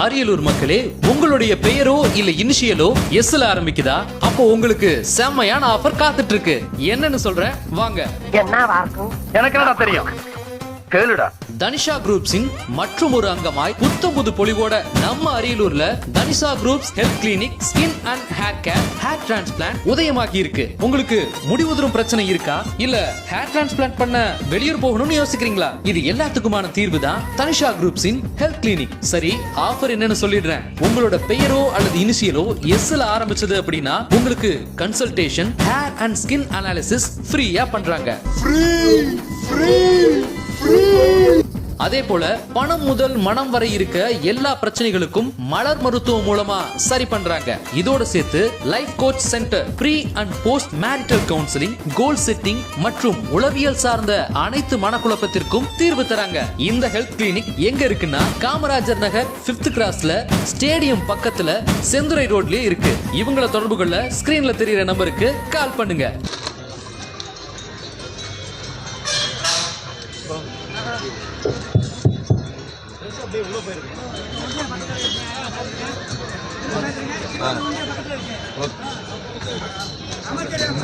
அரியலூர் மக்களே உங்களுடைய பெயரோ இல்ல இனிஷியலோ எஸ்ல ஆரம்பிக்குதா? அப்போ உங்களுக்கு செம்மையான ஆஃபர் காத்துட்டு இருக்கு. என்னன்னு சொல்றேன்? வாங்க. இருக்கும்? எனக்கு என்னடா தெரியும்? கேளுடா. தனிஷா குரூப்ஸின் மற்றும் ஒரு அங்கமாய் புத்தம் புது பொலிவோட நம்ம அரியலூர்ல Tanisha groups health clinic skin and hair care hair transplant உதயமாகி இருக்கு. உங்களுக்கு முடி உதிரும் பிரச்சனை இருக்கா? இல்ல ஹேர் டிரான்ஸ்பிளான்ட் பண்ண வெளியூர் போகணும்னு யோசிக்கிறீங்களா? இது எல்லாத்துக்குமான தீர்வு தான் தனிஷா குரூப்ஸின் ஹெல்த் கிளினிக். சரி ஆஃபர் என்னன்னு சொல்லிடுறேன். உங்களோட பெயரோ அல்லது இனிஷியலோ எஸ்ல ஆரம்பிச்சது அப்படின்னா உங்களுக்கு consultation hair and skin analysis ஃப்ரீயா பண்றாங்க. அதே போல பணம் முதல் மனம் வரை இருக்க எல்லா பிரச்சனைகளுக்கும் மலர் மருத்துவம் மூலமா சரி பண்றாங்க. இதோட சேர்த்து life coach centre pre and post marital counselling goal setting மற்றும் உளவியல் சார்ந்த அனைத்து மனக்குழப்பத்திற்கும் தீர்வு தராங்க. இந்த ஹெல்த் கிளினிக் எங்க இருக்குன்னா காமராஜர் நகர் பிப்த் கிராஸ்ல ஸ்டேடியம் பக்கத்துல செந்துறை ரோட்லயே இருக்கு. இவங்கள தொடர்பு கொள்ள ஸ்கிரீன்ல தெரியுற நம்பருக்கு கால் பண்ணுங்க.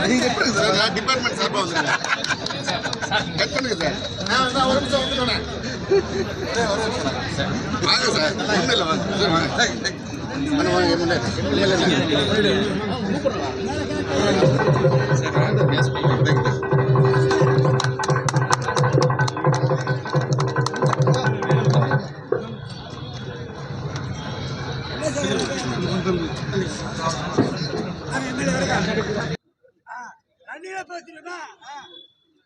நீங்க எப்படி சார் நான் டிபார்ட்மெண்ட் சார்பாக வந்துருங்க கட் பண்ணுங்க சார் நான் நான் ஒரு நிமிஷம் வந்துட்டேன் வாங்க சார். ஒன்றும் இல்லை வாங்க சார் வாங்க வாங்க, இல்லை, இல்லை, சார் தண்ணியில பேசணும்னா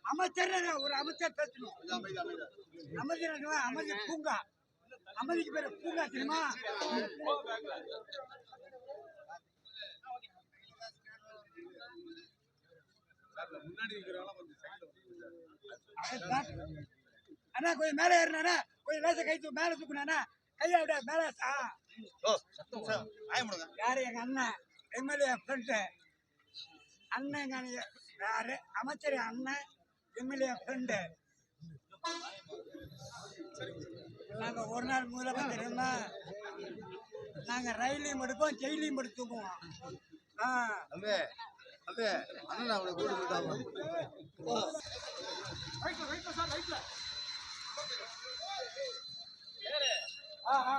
அமைச்சர் ஒரு அமைச்சர் பேசணும் அமைச்சர் என்னவா? அமைச்சர் பூங்கா அமைதிக்கு பேரு பூங்கா தெரியுமா அண்ணா கொஞ்சம் மேலே ஏறினா கொஞ்சம் லேசா கை தூக்கு மேலே தூக்குனா கையை விட மேலே ஆ யாரு எங்க அண்ணன் எம்எல்ஏ ஃப்ரெண்டு அண்ணன் யாரு? அமைச்சர் அண்ணன் எம்எல்ஏ ஃப்ரெண்டு. நாங்க ஒரு நாள் முதலமைச்சர் இருந்தா நாங்க ரயிலையும் எடுப்போம் ஜெயிலையும் எடுத்து தூக்குவோம் ஆ. அண்ணே, அண்ணே, அண்ணன் அவனை கூட்டு போயிட்டாங்க. ஆ ஆ.